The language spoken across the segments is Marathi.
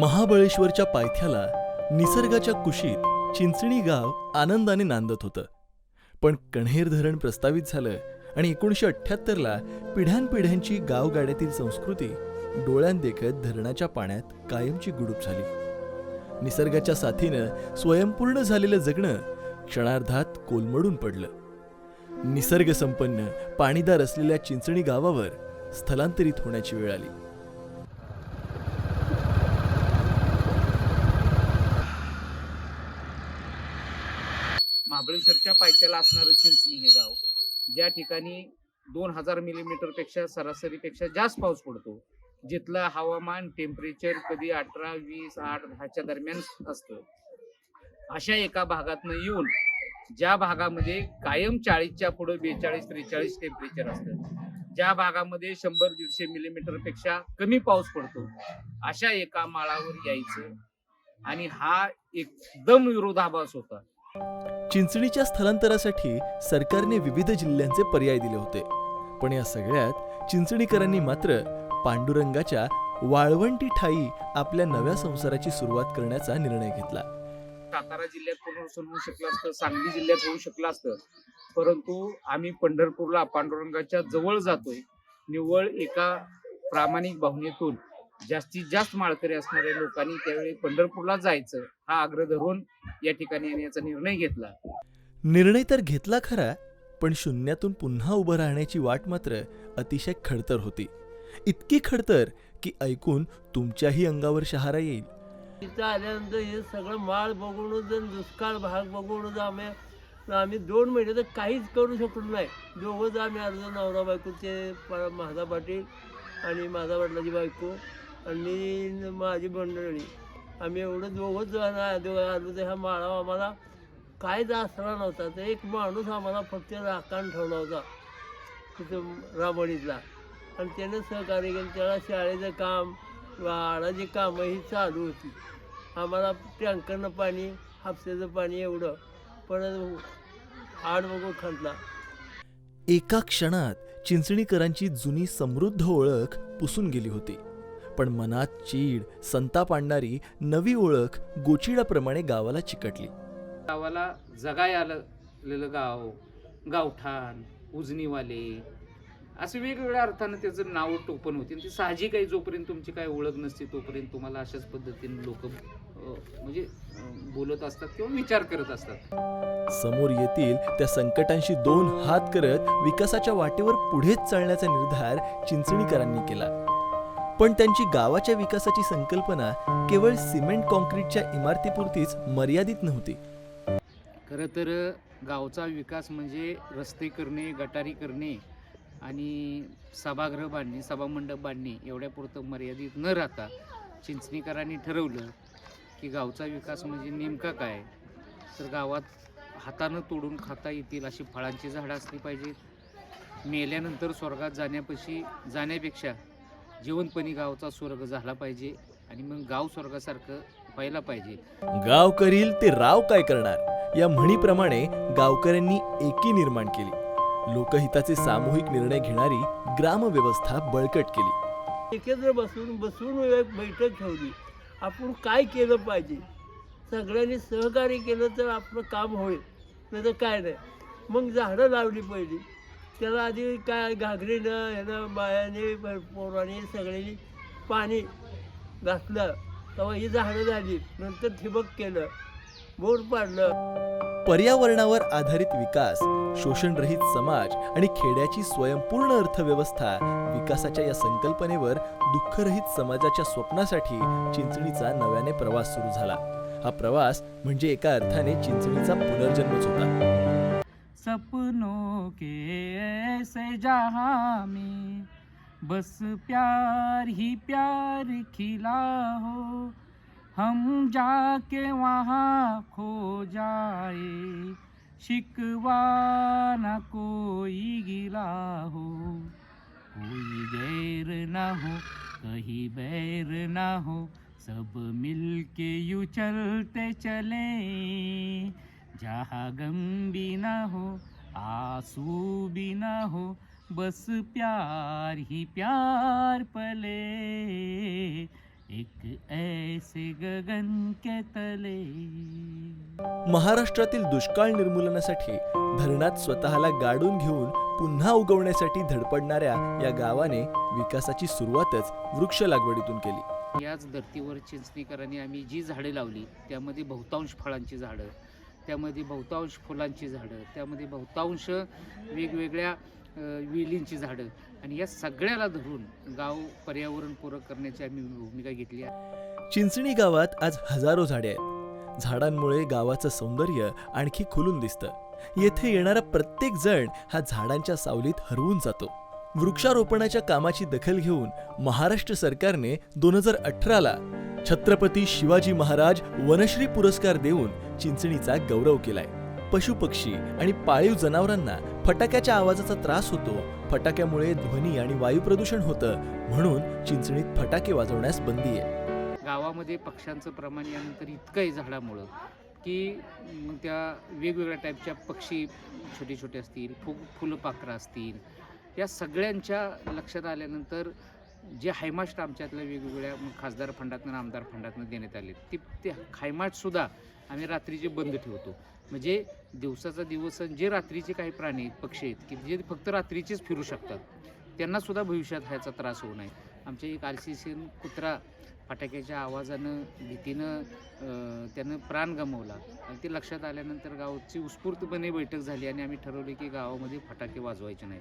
महाबळेश्वरच्या पायथ्याला निसर्गाच्या कुशीत चिंचणी गाव आनंदाने नांदत होतं. पण कण्हेर धरण प्रस्तावित झालं आणि एकोणीसशे अठ्ठ्याहत्तरला पिढ्यानपिढ्यांची गावगाड्यातील संस्कृती डोळ्यांदेखत धरणाच्या पाण्यात कायमची गुडूप झाली. निसर्गाच्या साथीनं स्वयंपूर्ण झालेलं जगणं क्षणार्धात कोलमडून पडलं. निसर्गसंपन्न पाणीदार असलेल्या चिंचणी गावावर स्थलांतरित होण्याची वेळ आली. महाबळेश्वरच्या पायथ्याला असणारं चिंचणी हे गाव. ज्या ठिकाणी दोन हजार मिलीमीटरपेक्षा सरासरीपेक्षा जास्त पाऊस पडतो जिथलं हवामान टेम्परेचर कधी अठरा वीस आठ दहाच्या दरम्यान असतं. अशा एका भागातनं येऊन ज्या भागामध्ये कायम चाळीसच्या पुढे बेचाळीस त्रेचाळीस टेम्परेचर असतं ज्या भागामध्ये शंभर दीडशे मिलीमीटरपेक्षा कमी पाऊस पडतो अशा एका माळावर यायचं. आणि हा एकदम विरोधाभास होता. चिंचणीच्या स्थलांतरासाठी सरकारने विविध जिल्ह्यांचे पर्याय दिले होते. पण या सगळ्यात चिंचणीकरांनी मात्र पांडुरंगाच्या वाळवंटी ठाई आपल्या नव्या संसाराची सुरुवात करण्याचा निर्णय घेतला. सातारा जिल्ह्यात पुनर्वसन होऊ शकलं असतं सांगली जिल्ह्यात होऊ शकलं असतं. परंतु आम्ही पंढरपूरला पांडुरंगाच्या जवळ जातोय. निव्वळ एका प्रामाणिक भावनेतून जास्तीत जास्त माळकरी असणाऱ्या लोकांनी त्यावेळी पंढरपूरला जायचं हा आग्रह धरून या ठिकाणी येण्याचा निर्णय घेतला. निर्णय तर घेतला खरा पण शून्यातून पुन्हा उभं राहण्याची वाट मात्र अतिशय खडतर होती. इतकी खडतर की ऐकून तुमच्याही अंगावर शहारा येईल. तिथं आल्यानंतर हे सगळं माळ बघूनच आणि दुष्काळ भाग बघूनच आम्ही आम्ही दोन महिने तर काहीच करू शकलो नाही. दोघंच आम्ही अर्ज नवरा बायकोचे प- माझा पाटील आणि माझा वडिलाची बायको आणि माझी मंडळी आम्ही एवढं दोघंच जण दोघं आलो ते ह्या माळा आम्हाला काहीच असला नव्हता. तर एक माणूस आम्हाला फक्त राखण ठेवला होता तिथं राबणीतला आणि त्यानं सहकार्य केलं. त्याला शाळेचं काम वाडाची कामं ही चालू होती. आम्हाला टँकरनं पाणी हापसेचं पाणी एवढं. पण आड बघून खांदला एका क्षणात चिंचणीकरांची जुनी समृद्ध ओळख पुसून गेली होती. पण मनात चीड संताप आणणारी नवी ओळख गोचिडाप्रमाणे गावाला चिकटली. गावाला जगाय आलेलं गाव गावठाण उजनीवाले असं वेगवेगळ्या अर्थानं त्याचं नाव टोपण होते. आणि ती साहजिक आहे जोपर्यंत तुमची काय ओळख नसते तोपर्यंत तुम्हाला अशाच पद्धतीने लोक म्हणजे बोलत असतात किंवा विचार करत असतात. समोर येतील त्या संकटांशी दोन हात करत विकासाच्या वाटेवर पुढेच चालण्याचा निर्धार चिंचणीकरांनी केला. पण त्यांची गावाच्या विकासाची संकल्पना केवळ सिमेंट कॉन्क्रीटच्या इमारतीपुरतीच मर्यादित नव्हती. खरं तर गावचा विकास म्हणजे रस्ते करणे गटारी करणे आणि सभागृह बांधणे सभामंडप बांधणे एवढ्यापुरतं मर्यादित न राहता चिंचणीकरांनी ठरवलं की गावचा विकास म्हणजे नेमका काय? तर गावात हातानं तोडून खाता येतील अशी फळांची झाडं असली पाहिजेत. मेल्यानंतर स्वर्गात जाण्यापाशी जाण्यापेक्षा जीवनपणी गावचा स्वर्ग झाला पाहिजे आणि मग गाव स्वर्गासारखं व्हायला पाहिजे. गाव करील ते राव काय करणार? या म्हणीप्रमाणे गावकऱ्यांनी एकी निर्माण केली. लोकहिताचे सामूहिक निर्णय घेणारी ग्रामव्यवस्था बळकट केली. एकत्र बसून बसून एक बैठक ठेवली. आपण काय केलं पाहिजे? सगळ्यांनी सहकार्य केलं तर आपलं काम होईल. नाही तर काय नाही. मग झाडं लावली पहिली. त्याला आधी काय घागरीनं ह्यानं बायाने पोराने सगळ्यांनी पाणी घातलं. तेव्हा ही झाडं झाली. नंतर ठिबक केलं. बोर पाडलं. पर्यावरणावर आधारित विकास शोषणरहित समाज आणि खेड्याची स्वयंपूर्ण अर्थव्यवस्था विकासाच्या या संकल्पनेवर दुःखरहित समाजाच्या स्वप्नासाठी चिंचणीचा नव्याने प्रवास सुरू झाला. हा प्रवास म्हणजे एका अर्थाने चिंचणीचा पुनर्जन्मच होता. सपनों के ऐसे जहाँ में बस प्यार ही प्यार खिला हो। हम जाके वहाँ खो जाए शिकवा न कोई गिला हो। कोई गैर न हो कहीं बैर न हो सब मिलके यू चलते चले। जहाँ गम भी न हो आंसू भी न हो बस प्यार ही प्यार पले। एक ऐसे गगन के तले। महाराष्ट्रातील दुष्काळ निर्मूलनासाठी धरणात स्वतःला गाडून घेऊन पुन्हा उगवण्यासाठी धडपडणाऱ्या या गावाने विकासाची सुरुवातच वृक्ष लागवडीतून केली. याच धर्तीवर चिंचणीकरांनी आम्ही जी झाडे लावली त्यामध्ये बहुतांश फळांची झाडं त्यामध्ये बहुतांश फुलांची झाडं त्यामध्ये बहुतांश वेगवेगळ्या वेलींची झाडं. आणि या सगळ्याला धरून गाव पर्यावरणपूरक करण्याची आम्ही भूमिका घेतली आहे. चिंचणी गावात आज हजारो झाडे आहेत. झाडांमुळे गावाचं सौंदर्य आणखी खुलून दिसतं. येथे येणारा प्रत्येक जण हा झाडांच्या सावलीत हरवून जातो. वृक्षारोपणाच्या कामाची दखल घेऊन महाराष्ट्र सरकारने दोन हजार अठराला छत्रपती शिवाजी महाराज वनश्री पुरस्कार देऊन चिंचणीचा गौरव केलाय. पशुपक्षी आणि पाळीव जनावरांना फटाक्याच्या आवाजाचा त्रास होतो. फटाक्यामुळे ध्वनी आणि वायू प्रदूषण होतं. म्हणून चिंचणीत फटाके वाजवण्यास बंदी आहे. गावामध्ये पक्ष्यांचं प्रमाण यानंतर इतकं आहे झाडामुळं की त्या वेगवेगळ्या टाईपच्या पक्षी छोटे छोटे असतील फु फुलपाखरं असतील या सगळ्यांच्या लक्षात आल्यानंतर जे हायमास्ट आमच्यातल्या वेगवेगळ्या खासदार फंडातनं आमदार फंडातनं देण्यात आले ते ते हायमास्टसुद्धा आम्ही रात्रीचे बंद ठेवतो. म्हणजे दिवसाचा दिवस आणि जे रात्रीचे काही प्राणी आहेत पक्षी आहेत की जे फक्त रात्रीचेच फिरू शकतात त्यांनासुद्धा भविष्यात ह्याचा त्रास होऊ नये. आमच्या एक आलसीसीन कुत्रा फटाक्याच्या आवाजानं भीतीनं त्यानं प्राण गमावला. आणि ते लक्षात आल्यानंतर गावची उत्स्फूर्तपणे बैठक झाली आणि आम्ही ठरवले की गावामध्ये फटाके वाजवायचे नाही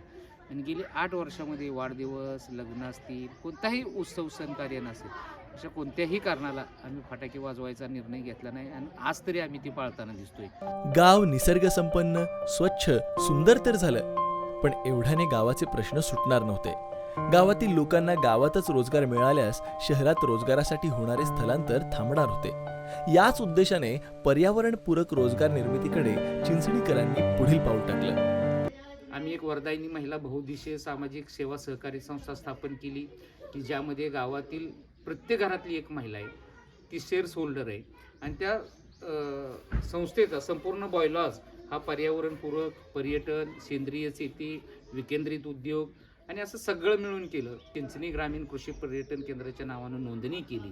आणि गेली आठ वर्षामध्ये वाढदिवस लग्न असतील कोणताही उत्सव सण कार्य नसेल अशा कोणत्याही कारणाला आम्ही फटाके वाजवायचा निर्णय घेतला नाही आणि आज तरी आम्ही ती पाळताना दिसतोय. गाव निसर्गसंपन्न स्वच्छ सुंदर तर झालं पण एवढ्याने गावाचे प्रश्न सुटणार नव्हते. गावातील लोकांना गावातच रोजगार मिळाल्यास शहरात रोजगारासाठी होणारे स्थलांतर थांबणार होते. याच उद्देशाने पर्यावरणपूरक रोजगार निर्मितीकडे चिंचणीकरांनी पुढील पाऊल टाकलं. आम्ही एक वर्धायनी महिला बहुउद्देशीय सामाजिक सेवा सहकारी संस्था स्थापन केली की ज्यामध्ये गावातील प्रत्येक घरातली एक महिला आहे. ती शेअर्स होल्डर आहे. आणि त्या संस्थेचा संपूर्ण बॉयलॉज हा पर्यावरणपूरक पर्यटन सेंद्रिय शेती विकेंद्रित उद्योग आणि असं सगळं मिळून केलं. चिंचणी ग्रामीण कृषी पर्यटन केंद्राच्या नावानं नोंदणी केली.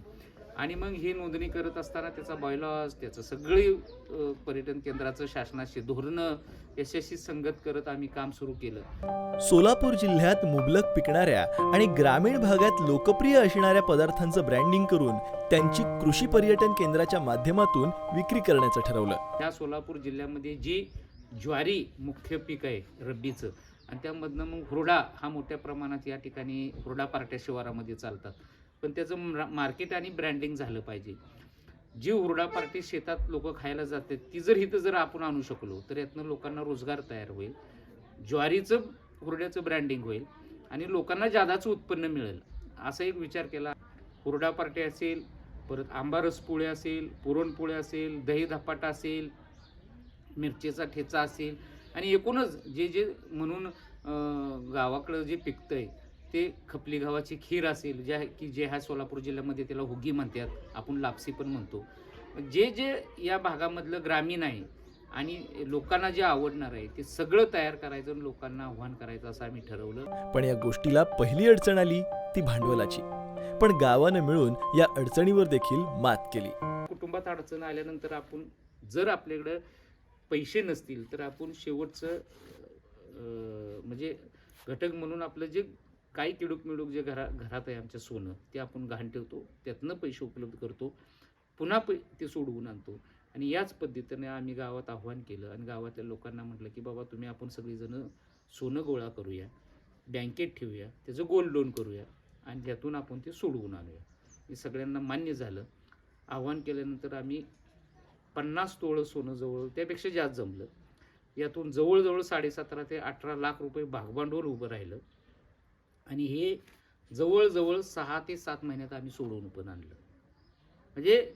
आणि मग ही नोंदणी करत असताना त्याचा बॉयलॉज त्याचं सगळे पर्यटन केंद्राचं शासनाशी धोरणं यशस्वी संगत करत आम्ही काम सुरू केलं. सोलापूर जिल्ह्यात मुबलक पिकणाऱ्या आणि ग्रामीण भागात लोकप्रिय असणाऱ्या पदार्थांचं ब्रँडिंग करून त्यांची कृषी पर्यटन केंद्राच्या माध्यमातून विक्री करण्याचं ठरवलं. त्या सोलापूर जिल्ह्यामध्ये जी ज्वारी मुख्य पीक आहे रब्बीचं आणि त्यामधनं मग हुरडा हा मोठ्या प्रमाणात या ठिकाणी हुरडा पार्ट्या शिवारामध्ये चालतात. पण त्याचं मार्केट आणि ब्रँडिंग झालं पाहिजे. जी हुरडा पार्टी शेतात लोक खायला जातात ती जर इथं जर आपण आणू शकलो तर यातनं लोकांना रोजगार तयार होईल. ज्वारीचं हुरड्याचं ब्रँडिंग होईल आणि लोकांना जादाचं उत्पन्न मिळेल. असा एक विचार केला. हुरडा पार्टी असेल परत आंबारस रसपोळे असेल पुरणपोळे असेल दही धपाटा असेल मिरचीचा ठेचा असेल आणि एकूणच जे जे म्हणून गावाकडं जे पिकतं आहे ते खपली गव्हाची खीर असेल ज्या की जे ह्या सोलापूर जिल्ह्यामध्ये त्याला हुगी म्हणतात आपण लापसी पण म्हणतो. जे जे या भागामधलं ग्रामीण आहे आणि लोकांना जे आवडणार आहे ते सगळं तयार करायचं आणि लोकांना आव्हान करायचं असं आम्ही ठरवलं. पण या गोष्टीला पहिली अडचण आली ती भांडवलाची. पण गावानं मिळून या अडचणीवर देखील मात केली. कुटुंबात अडचण आल्यानंतर आपण जर आपल्याकडं पैसे नसतील तर आपण शेवटचं म्हणजे घटक म्हणून आपलं जे काही किडूक मिडूक जे घरा घरात आहे आमच्या सोनं ते आपण गहाण ठेवतो त्यातनं पैसे उपलब्ध करतो पुन्हा पै ते सोडवून आणतो. आणि याच पद्धतीने आम्ही गावात आव्हान केलं आणि गावातल्या लोकांना म्हटलं की बाबा तुम्ही आपण सगळीजणं सोनं गोळा करूया बँकेत ठेवूया त्याचं गोल्ड लोन करूया आणि त्यातून आपण ते सोडवून आणूया. हे सगळ्यांना मान्य झालं. आव्हान केल्यानंतर आम्ही पन्नास तोळं सोनं जवळ त्यापेक्षा जास्त जमलं. यातून जवळजवळ साडेसतरा ते अठरा लाख रुपये भागभांडवल उभं राहिलं. आणि हे जवळजवळ सहा ते सात महिन्यात आम्ही सोडवून पण आणलं. म्हणजे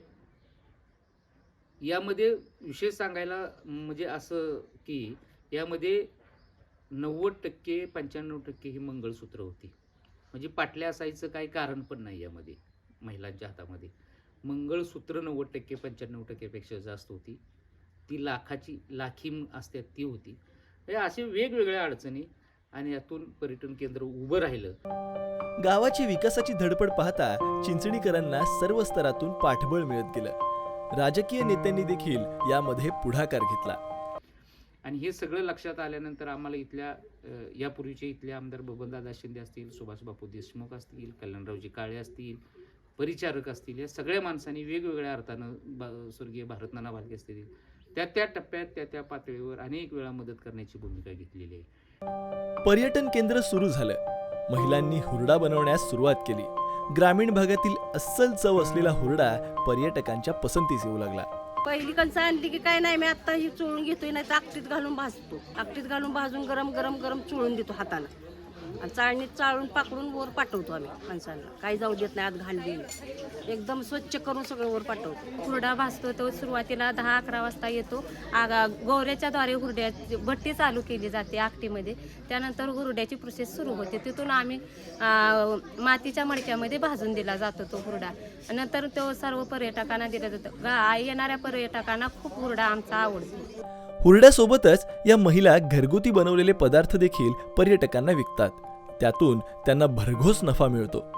यामध्ये विशेष सांगायला म्हणजे असं की यामध्ये नव्वद टक्के पंच्याण्णव टक्के ही मंगळसूत्र होती. म्हणजे पाटल्या असायचं काही कारण पण नाही यामध्ये महिलांच्या हातामध्ये. मंगळसूत्र नव्वद टक्के पंच्याण्णव टक्केपेक्षा जास्त होती. ती लाखाची लाखी असते ती होती. म्हणजे असे वेगवेगळ्या अडचणी आणि यातून पर्यटन केंद्र उभं राहिलं. गावाची विकासाची धडपड पाहता चिंचणीकरांना सर्व स्तरातून पाठबळ मिळत गेलं. राजकीय नेत्यांनी देखील यामध्ये पुढाकार घेतला. आणि हे सगळं लक्षात आल्यानंतर आम्हाला इथल्या यापूर्वीचे इथले आमदार बबनदादा शिंदे असतील सुभाष बापू देशमुख असतील कल्याणरावजी काळे असतील परिचारक असतील या सगळ्या माणसांनी वेगवेगळ्या अर्थानं बा स्वर्गीय भारतनाना भालके असतील त्या त्या टप्प्यात त्या त्या पातळीवर अनेक वेळा मदत करण्याची भूमिका घेतलेली आहे. पर्यटन केंद्र सुरू झालं. महिलांनी हुरडा बनवण्यास सुरुवात केली. ग्रामीण भागातील अस्सल चव असलेला हुरडा पर्यटकांच्या पसंतीस येऊ लागला. पहिली कणसं आणली की काय नाही मी आता ही चोळून घेतोय नाही तर आकटीत घालून भाजतो. आकटीत घालून भाजून गरम गरम गरम चोळून देतो हाताला. आणि चाळणीत चाळून पाकडून वर पाठवतो आम्ही माणसांना. काही जाऊ देत नाही आत घालली एकदम स्वच्छ करून सगळं वर पाठवतो. हुरडा भासतो तो सुरुवातीला दहा अकरा वाजता येतो. आगा गौऱ्याच्या द्वारे हुरड्या भट्टी चालू केली जाते आकटीमध्ये. त्यानंतर हुरड्याची प्रोसेस सुरू होते. तिथून आम्ही मातीच्या मडक्यामध्ये भाजून दिला जातो तो हुरडा. नंतर तो सर्व पर्यटकांना दिला जातो. येणाऱ्या पर्यटकांना खूप हुरडा आमचा आवडतो. हुरड्यासोबतच या महिला घरगुती बनवलेले पदार्थ देखील पर्यटकांना विकतात. त्यातून त्यांना भरघोस नफा मिळतो.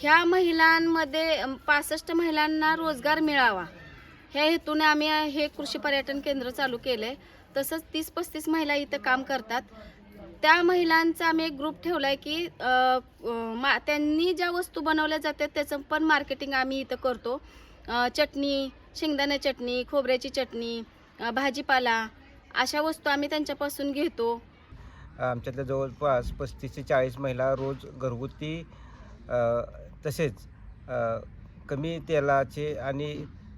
ह्या महिलांमध्ये पासष्ट महिलांना रोजगार मिळावा. ह्या हेतूने आम्ही हे कृषी पर्यटन केंद्र चालू केलं आहे तसंच तीस पस्तीस महिला इथं काम करतात. त्या महिलांचा आम्ही एक ग्रुप ठेवला आहे की अ, मा त्यांनी ज्या वस्तू बनवल्या जातात त्याचं पण मार्केटिंग आम्ही इथं करतो. अ, चटणी शेंगदाणा चटणी खोबऱ्याची चटणी अ, भाजीपाला अशा वस्तू आम्ही त्यांच्यापासून घेतो. आमच्यातल्या जवळपास पस्तीस ते चाळीस महिला रोज घरगुती तसेच कमी तेलाचे आणि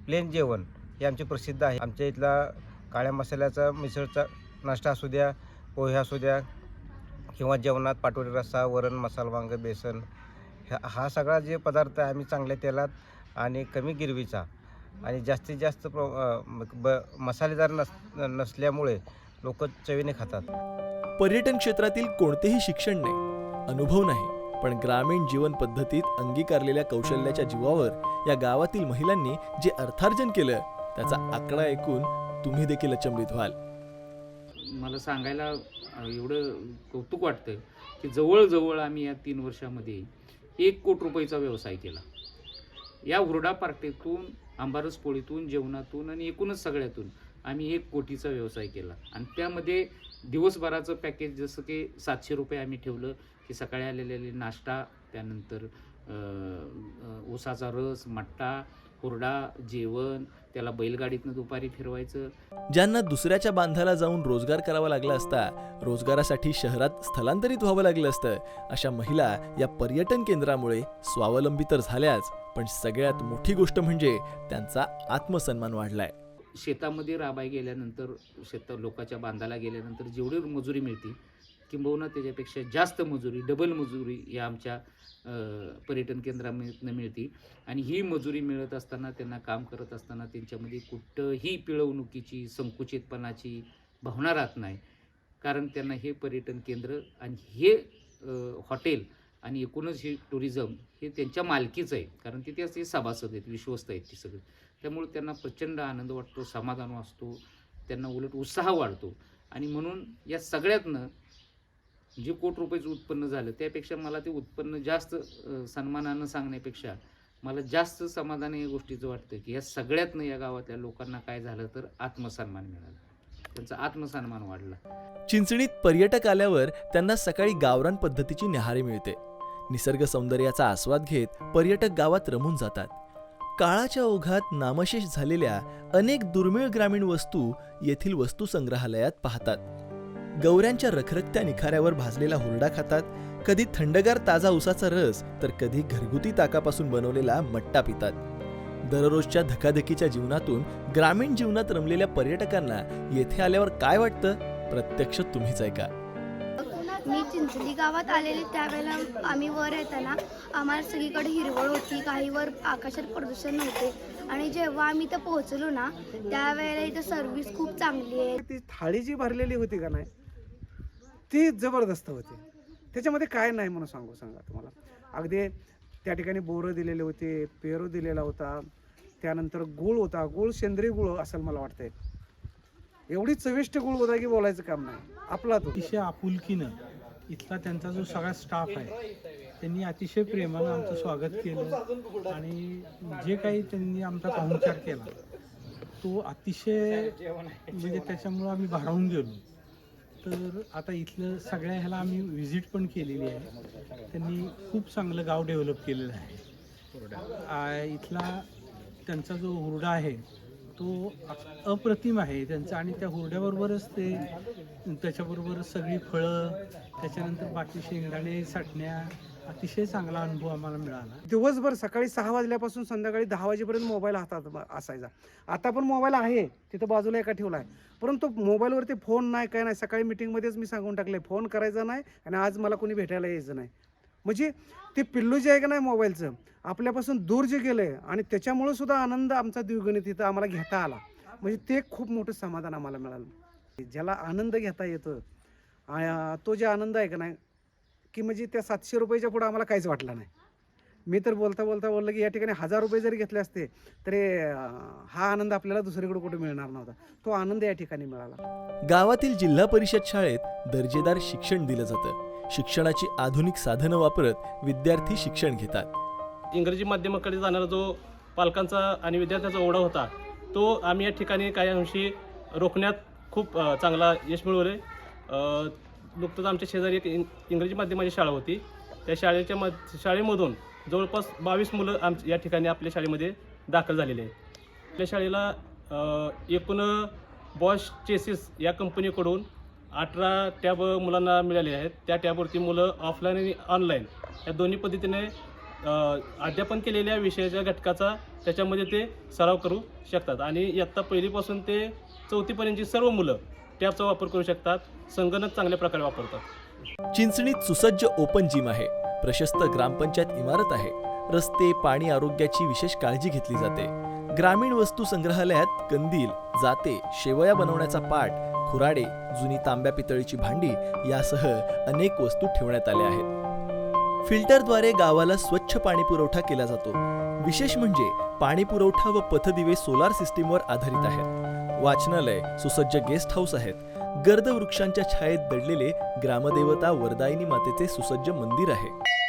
प्लेन जेवण हे आमचे प्रसिद्ध आहे. आमच्या इथला काळ्या मसाल्याचा मिसळचा नाश्ता असू द्या पोहे असू द्या किंवा जेवणात पाटोरी रस्सा वरण मसाला वांग बेसन ह्या हा सगळा जे पदार्थ आहे आम्ही चांगल्या तेलात आणि कमी गिरवीचा आणि जास्तीत जास्त प्र ब मसालेदार नस नसल्यामुळे लोक चवीने खातात. पर्यटन क्षेत्रातील कोणतेही शिक्षण नाही अनुभव नाही पण ग्रामीण जीवन पद्धतीत अंगीकारलेल्या कौशल्याच्या जीवावर या गावातील महिलांनी जे अर्थार्जन केलं त्याचा आकडा ऐकून तुम्ही देखील अचंबित व्हाल. मला सांगायला एवढं कौतुक वाटतं की जवळजवळ आम्ही या तीन वर्षामध्ये एक कोटी रुपयाचा व्यवसाय केला. या हुरडा पार्टीतून आंबारस पोळीतून जेवणातून आणि एकूणच सगळ्यातून आम्ही एक कोटीचा व्यवसाय केला. आणि त्यामध्ये दिवसभराचं पॅकेज जसं की सातशे रुपये आम्ही ठेवलं की सकाळी आलेले नाश्ता त्यानंतर ऊसाचा रस मट्टा हुरडा जेवण त्याला बैलगाडीतनं दुपारी फिरवायचं. ज्यांना दुसऱ्याच्या बांधाला जाऊन रोजगार करावा लागला असता रोजगारासाठी शहरात स्थलांतरित व्हावं लागलं असतं. अशा महिला या पर्यटन केंद्रामुळे स्वावलंबी तर झाल्याच पण सगळ्यात मोठी गोष्ट म्हणजे त्यांचा आत्मसन्मान वाढलाय. शेतामध्ये राबाय गेल्यानंतर शेता लोकाच्या बांधाला गेल्यानंतर जेवढी मजुरी मिळते किंबहुना त्याच्यापेक्षा जास्त मजुरी डबल मजुरी या आमच्या पर्यटन केंद्रामधनं मिळते. आणि ही मजुरी मिळत असताना त्यांना काम करत असताना त्यांच्यामध्ये कुठंही पिळवणुकीची संकुचितपणाची भावना राहत नाही. कारण त्यांना हे पर्यटन केंद्र आणि हे हॉटेल आणि एकूणच हे टुरिझम हे त्यांच्या मालकीचं आहे. कारण तिथे असे सभासद आहेत विश्वस्त आहेत ती सगळी. त्यामुळे त्यांना प्रचंड आनंद वाटतो समाधान वाचतो त्यांना उलट उत्साह वाढतो. आणि म्हणून या सगळ्यातनं जे कोट रुपयाचं उत्पन्न झालं त्यापेक्षा मला ते उत्पन्न जास्त सन्मानानं सांगण्यापेक्षा मला जास्त समाधान या गोष्टीचं वाटतं की या सगळ्यातनं या गावातल्या लोकांना काय झालं तर आत्मसन्मान मिळाला. त्यांचा आत्मसन्मान वाढला. चिंचणीत पर्यटक आल्यावर त्यांना सकाळी गावरान पद्धतीची न्याहारी मिळते. निसर्ग सौंदर्याचा आस्वाद घेत पर्यटक गावात रमून जातात. काळाच्या ओघात नामशेष झालेल्या अनेक दुर्मिळ ग्रामीण वस्तू येथील वस्तू संग्रहालयात पाहतात. गौऱ्यांच्या रखरखत्या निखाऱ्यावर भाजलेला हुरडा खातात. कधी थंडगार ताजा उसाचा रस तर कधी घरगुती ताकापासून बनवलेला मट्टा पितात. दररोजच्या धकाधकीच्या जीवनातून ग्रामीण जीवनात रमलेल्या पर्यटकांना येथे आल्यावर काय वाटतं? प्रत्यक्ष तुम्हीच ऐका. मी चिंचली गावात आलेले त्यावेळेला आम्ही वर येताना आम्हाला सगळीकडे हिरवळ होती काही वर आकाशात प्रदूषण नव्हते. आणि जेव्हा आम्ही इथं पोहोचलो ना त्यावेळेला इथं सर्व्हिस खूप चांगली आहे. ती थाळी जी भरलेली होती का नाही ती जबरदस्त होती. त्याच्यामध्ये काय नाही म्हणून सांगू सांगा तुम्हाला. अगदी त्या ठिकाणी बोरं दिलेले होते पेरू दिलेला होता. त्यानंतर गुळ होता गुळ सेंद्रिय गुळ असेल मला वाटतंय. एवढी चविष्ट गुळ होता की बोलायचं काम नाही. आपला तो. अतिशय आपुलकीनं इथला त्यांचा जो सगळा स्टाफ आहे त्यांनी अतिशय प्रेमानं आमचं स्वागत केलं आणि जे काही त्यांनी आमचा पाहुणचार केला तो अतिशय म्हणजे त्याच्यामुळं आम्ही भारावून गेलो. तर आता इथलं सगळ्या ह्याला आम्ही व्हिजिट पण केलेली आहे. त्यांनी खूप चांगलं गाव डेव्हलप केलेलं आहे. इथला त्यांचा जो हुरडा आहे तो अप्रतिम आहे त्यांचा. आणि त्या हुरड्याबरोबरच ते त्याच्याबरोबर सगळी फळं त्याच्यानंतर बाकी शेंगदाणे साठण्या अतिशय चांगला अनुभव आम्हाला मिळाला. दिवसभर सकाळी सहा वाजल्यापासून संध्याकाळी दहा वाजेपर्यंत मोबाईल हातात असायचा. आता पण मोबाईल आहे तिथं बाजूला एका ठेवला आहे परंतु मोबाईलवरती फोन नाही काय नाही. सकाळी मिटिंगमध्येच मी सांगून टाकले फोन करायचा नाही आणि आज मला कोणी भेटायला यायचं नाही. म्हणजे ते पिल्लू जे आहे का नाही मोबाईलचं आपल्यापासून दूर जे गेलं आहे आणि त्याच्यामुळं सुद्धा आनंद आमचा द्विगणित तिथं आम्हाला घेता आला. म्हणजे ते खूप मोठं समाधान आम्हाला मिळालं. ज्याला आनंद घेता येतो तो जे आनंद आहे का नाही की म्हणजे त्या सातशे रुपयाच्या पुढं आम्हाला काहीच वाटलं नाही. मी तर बोलता बोलता बोललं की या ठिकाणी हजार रुपये जरी घेतले असते तरी हा आनंद आपल्याला दुसरीकडे कुठे मिळणार नव्हता. तो आनंद या ठिकाणी मिळाला. गावातील जिल्हा परिषद शाळेत दर्जेदार शिक्षण दिलं जातं. शिक्षणाची आधुनिक साधनं वापरत विद्यार्थी शिक्षण घेतात. इंग्रजी माध्यमाकडे जाणारा जो पालकांचा आणि विद्यार्थ्यांचा ओढा होता तो आम्ही या ठिकाणी काही अंशी रोखण्यात खूप चांगला यश मिळवले नुकतंच आमच्या शेजारी एक इंग इंग्रजी माध्यमाची शाळा होती. त्या शाळेच्या म शाळेमधून जवळपास बावीस मुलं आम या ठिकाणी आपल्या शाळेमध्ये दाखल झालेले आहेत. आपल्या शाळेला एकूण बॉश चेसिस या कंपनीकडून अठरा टॅब मुलांना मिळाले आहेत. त्या टॅबवरती मुलं ऑफलाईन आणि ऑनलाईन या दोन्ही पद्धतीने अध्यापन केलेल्या विषयाच्या घटकाचा त्याच्यामध्ये ते सराव करू शकतात. आणि इयत्ता पहिलीपासून ते चौथीपर्यंतची सर्व मुलं टॅबचा वापर करू शकतात. संगणक चांगल्या प्रकारे वापरतात. चिंचणीत सुसज्ज ओपन जिम आहे. प्रशस्त ग्रामपंचायत इमारत आहे. रस्ते पाणी आरोग्याची विशेष काळजी घेतली जाते. ग्रामीण वस्तू संग्रहालयात कंदील जाते शेवया बनवण्याचा पाट खुराडे जुनी तांब्या पितळीची भांडी यासह अनेक वस्तू ठेवण्यात आल्या आहेत. फिल्टरद्वारे गावाला स्वच्छ पाणी पुरवठा केला जातो. विशेष म्हणजे पाणी पुरवठा व पथदिवे सोलार सिस्टीमवर आधारित आहेत. वाचनालय सुसज्ज गेस्ट हाऊस आहेत. गर्द वृक्षांच्या छायेत दडलेले ग्रामदेवता वरदायिनी मातेचे सुसज्ज मंदिर आहे.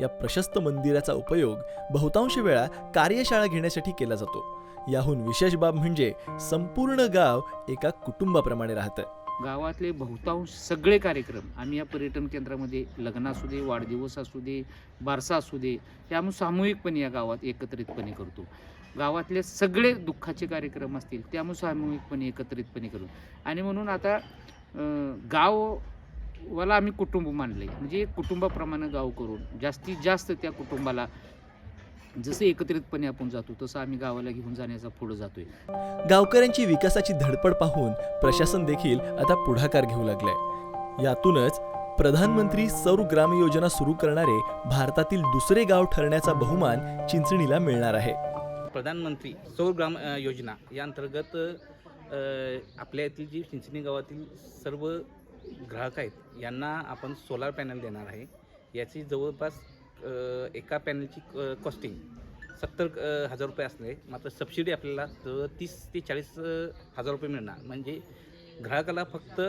या प्रशस्त मंदिराचा उपयोग बहुतांश वेळा कार्यशाळा घेण्यासाठी केला जातो. याहून विशेष बाब म्हणजे संपूर्ण गाव एका कुटुंबाप्रमाणे राहतं. गावातले बहुतांश सगळे कार्यक्रम आम्ही या पर्यटन केंद्रामध्ये लग्न असू दे वाढदिवस असू दे बारसा असू दे हे आम्ही सामूहिकपणे या गावात एकत्रितपणे करतो. गावातले सगळे दुःखाचे कार्यक्रम असतील ते आम्ही सामूहिकपणे एकत्रितपणे करू. आणि म्हणून आता गाव गाववाला आम्ही कुटुंब मानले म्हणजे कुटुंबाप्रमाणे गाव करून जास्तीत जास्त त्या कुटुंबाला जसं एकत्रितपणे आपण जातो तसं आम्ही गावाला घेऊन जाण्याचा पुढं जातोय. गावकऱ्यांची विकासाची धडपड पाहून प्रशासन देखील आता पुढाकार घेऊ लागलंय. यातूनच प्रधानमंत्री सौर ग्राम योजना सुरू करणारे भारतातील दुसरे गाव ठरण्याचा बहुमान चिंचणीला मिळणार आहे. प्रधानमंत्री सौर ग्राम योजना या अंतर्गत आपल्या येथील जी चिंचणी गावातील सर्व ग्राहक आहेत यांना आपण सोलार पॅनल देणार आहे. याची जवळपास एका पॅनलची कॉस्टिंग सत्तर हजार रुपये असणे मात्र सबसिडी आपल्याला जवळ तीस ते चाळीस हजार रुपये मिळणार. म्हणजे ग्राहकाला फक्त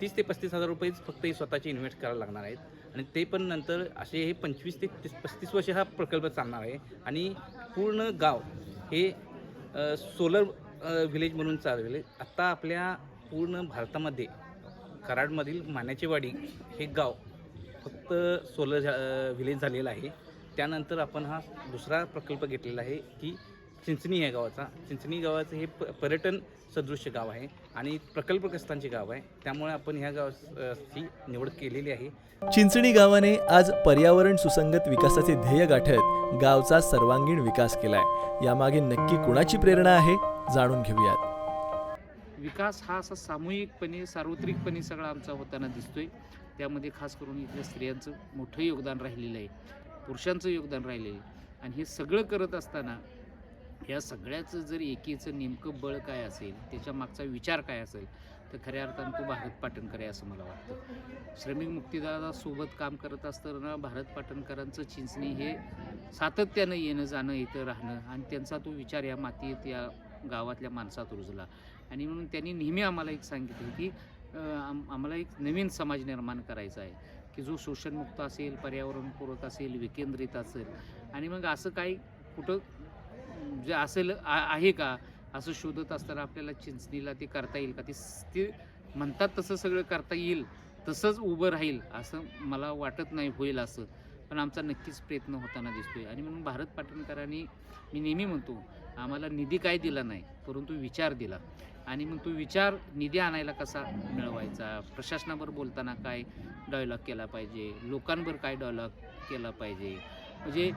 तीस ते पस्तीस हजार रुपयेच फक्त स्वतःचे इन्व्हेस्ट करायला लागणार आहेत. आणि ते पण नंतर असे हे पंचवीस ते तीस पस्तीस वर्ष हा प्रकल्प चालणार आहे. आणि पूर्ण गाव हे सोलर विलेज म्हणून चाललेले आत्ता आपल्या पूर्ण भारतामध्ये कराडमधील मान्याचीवाडी हे गाव फक्त सोलर झा व्हिलेज झालेलं आहे. त्यानंतर आपण हा दुसरा प्रकल्प घेतलेला आहे की चिंचणी या गावाचा. चिंचणी गावाचं हे प पर्यटन सदृश्य गाव आहे आणि प्रकल्पग्रस्तांचे गाव आहे. त्यामुळे आपण ह्या गावाची निवड केलेली आहे. चिंचणी गावाने आज पर्यावरण सुसंगत विकासाचे ध्येय गाठत गावचा सर्वांगीण विकास केलाय. यामागे नक्की कुणाची प्रेरणा आहे जाणून घेऊयात. विकास हा असा सामूहिकपणे सार्वत्रिकपणे सगळा आमचा होताना दिसतोय. त्यामध्ये खास करून इथल्या स्त्रियांचं मोठं योगदान राहिलेलं आहे. पुरुषांचं योगदान राहिलेलं आहे. आणि हे सगळं करत असताना या सगळ्याचं जर एकीचं नेमकं बळ काय असेल त्याच्या मागचा विचार काय असेल तर खऱ्या अर्थानं तो भारत पाटणकर आहे असं मला वाटतं. श्रमिक मुक्तीदारासोबत काम करत असताना भारत पाटणकरांचं चिंचणी हे सातत्यानं येणं जाणं इथं राहणं आणि त्यांचा तो विचार या मातीत या गावातल्या माणसात रुजला. आणि म्हणून त्यांनी नेहमी आम्हाला एक सांगितलं की आम्हाला एक नवीन समाज निर्माण करायचा आहे की जो शोषणमुक्त असेल पर्यावरणपूरक असेल विकेंद्रित असेल. आणि मग असं काही कुठं जे असेल आहे का? असं शोधत असताना आपल्याला चिंचणीला ते करता येईल का? ते ते म्हणतात तसं सगळं करता येईल तसंच उभं राहील असं मला वाटत नाही होईल असं. पण आमचा नक्कीच प्रयत्न होताना दिसतोय. आणि म्हणून भारत पाटणकरांनी मी नेहमी म्हणतो आम्हाला निधी काय दिला नाही परंतु विचार दिला. आणि मग तो विचार निधी आणायला कसा मिळवायचा? प्रशासनावर बोलताना काय डायलॉग केला पाहिजे? लोकांवर काय डायलॉग केला पाहिजे? म्हणजे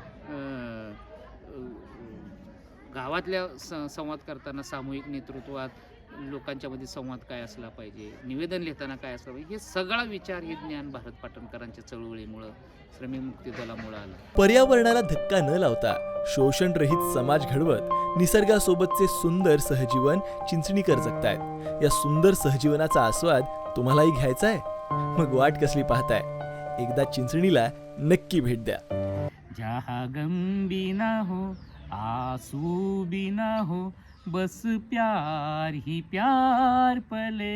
गावातल्या स संवाद करताना सामूहिक नेतृत्वात लोकांच्यामध्ये संवाद काय असला पाहिजे निवेदन लिहिताना काय असलं पाहिजे हे सगळा विचार हे ज्ञान भारत पाटणकरांच्या चळवळीमुळं श्रमिक मुक्ती दलामुळं आलं. पर्यावरणाला धक्का न लावता शोषणरहित समाज घडवत निसर्गासोबतचे सुंदर सहजीवन चिंचणीकर जगतायत. या सुंदर सहजीवनाचा आस्वाद तुम्हालाही घ्यायचा आहे? मग वाट कसली पाहताय? एकदा चिंचणीला नक्की भेट द्या. जहाँ गम भी ना हो आंसू भी ना हो बस प्यार ही प्यार पले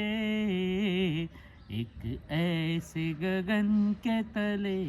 एक ऐसे गगन के तले।